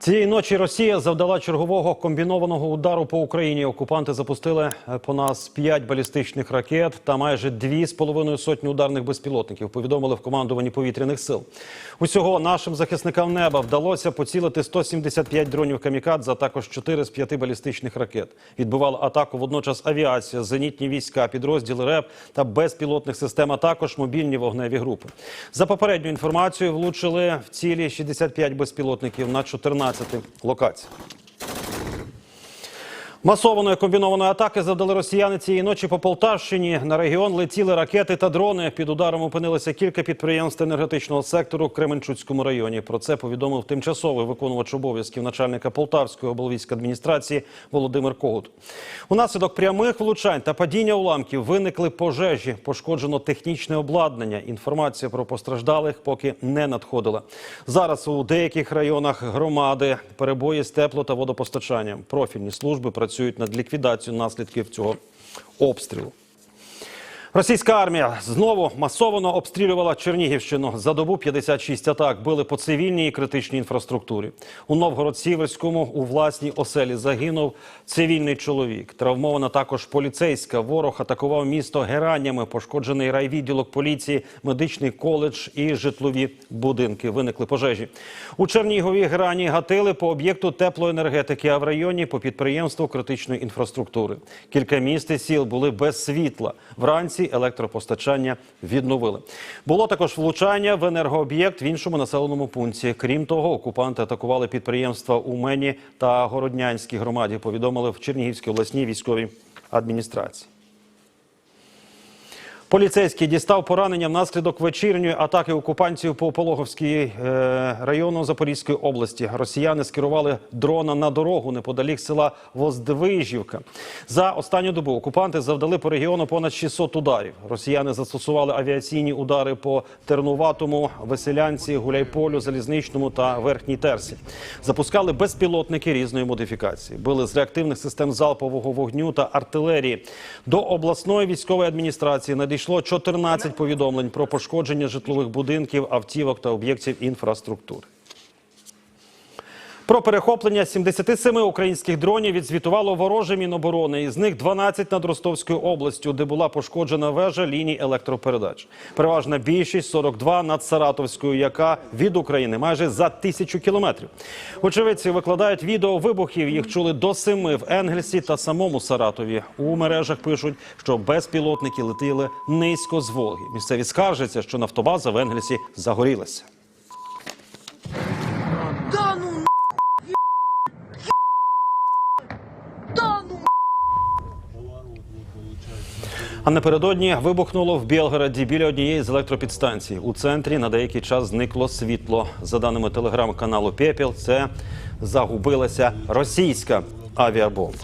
Цієї ночі Росія завдала чергового комбінованого удару по Україні. Окупанти запустили е, по нас п'ять балістичних ракет та майже дві з половиною сотні ударних безпілотників. Повідомили в командуванні повітряних сил. Усього нашим захисникам неба вдалося поцілити 175 дронів камікадзе, а також 4 з 5 балістичних ракет. Відбивала атаку водночас авіація, зенітні війська, підрозділи РЕП та безпілотних систем, а також мобільні вогневі групи. За попередньою інформацією, влучили в цілі 65 безпілотників на 14 локаціях. Масованої комбінованої атаки завдали росіяни цієї ночі по Полтавщині. На регіон летіли ракети та дрони. Під ударом опинилися кілька підприємств енергетичного сектору в Кременчуцькому районі. Про це повідомив тимчасовий виконувач обов'язків начальника Полтавської облвійської Володимир Когут. Унаслідок прямих влучань та падіння уламків виникли пожежі. Пошкоджено технічне обладнання. Інформація про постраждалих поки не надходила. Зараз у деяких районах громади перебої з тепло та водопостачанням. Профільні служби працюють над ліквідацією наслідків цього обстрілу. Російська армія знову масово обстрілювала Чернігівщину. За добу 56 атак били по цивільній і критичній інфраструктурі. У Новгород-Сіверському у власній оселі загинув цивільний чоловік. Травмована також поліцейська. Ворог атакував місто гераннями. Пошкоджений райвідділок поліції, медичний коледж і житлові будинки. Виникли пожежі. У Чернігові грані гатили по об'єкту теплоенергетики, а в районі по підприємству критичної інфраструктури. Кілька міст і сіл були без світла. Вранці електропостачання відновили. Було також влучання в енергооб'єкт в іншому населеному пункті. Крім того, окупанти атакували підприємства у Мені та Городнянській громаді. Повідомили в Чернігівській обласній військовій адміністрації. Поліцейський дістав поранення внаслідок вечірньої атаки окупантів по Пологовській е, району Запорізької області. Росіяни скерували дрона на дорогу неподалік села Воздвижівка. За останню добу окупанти завдали по регіону понад 600 ударів. Росіяни застосували авіаційні удари по Тернуватому, Веселянці, Гуляйполю, Залізничному та Верхній Терсі. Запускали безпілотники різної модифікації. Били з реактивних систем залпового вогню та артилерії. До обласної військової адміністрації надійшло 14 повідомлень про пошкодження житлових будинків, автівок та об'єктів інфраструктури. Про перехоплення 77 українських дронів відзвітувало вороже Міноборони. Із них 12 над Ростовською областю, де була пошкоджена вежа ліній електропередач. Переважна більшість 42 над Саратовською, яка від України майже за тисячу кілометрів. Очевидці викладають відео вибухів. Їх чули до семи в Енгельсі та самому Саратові. У мережах пишуть, що безпілотники летіли низько з Волги. Місцеві скаржаться, що нафтобаза в Енгельсі загорілася. А напередодні вибухнуло в Білгороді біля однієї з електропідстанцій. У центрі на деякий час зникло світло. За даними телеграм-каналу Пепіл, це загубилася російська авіабомба.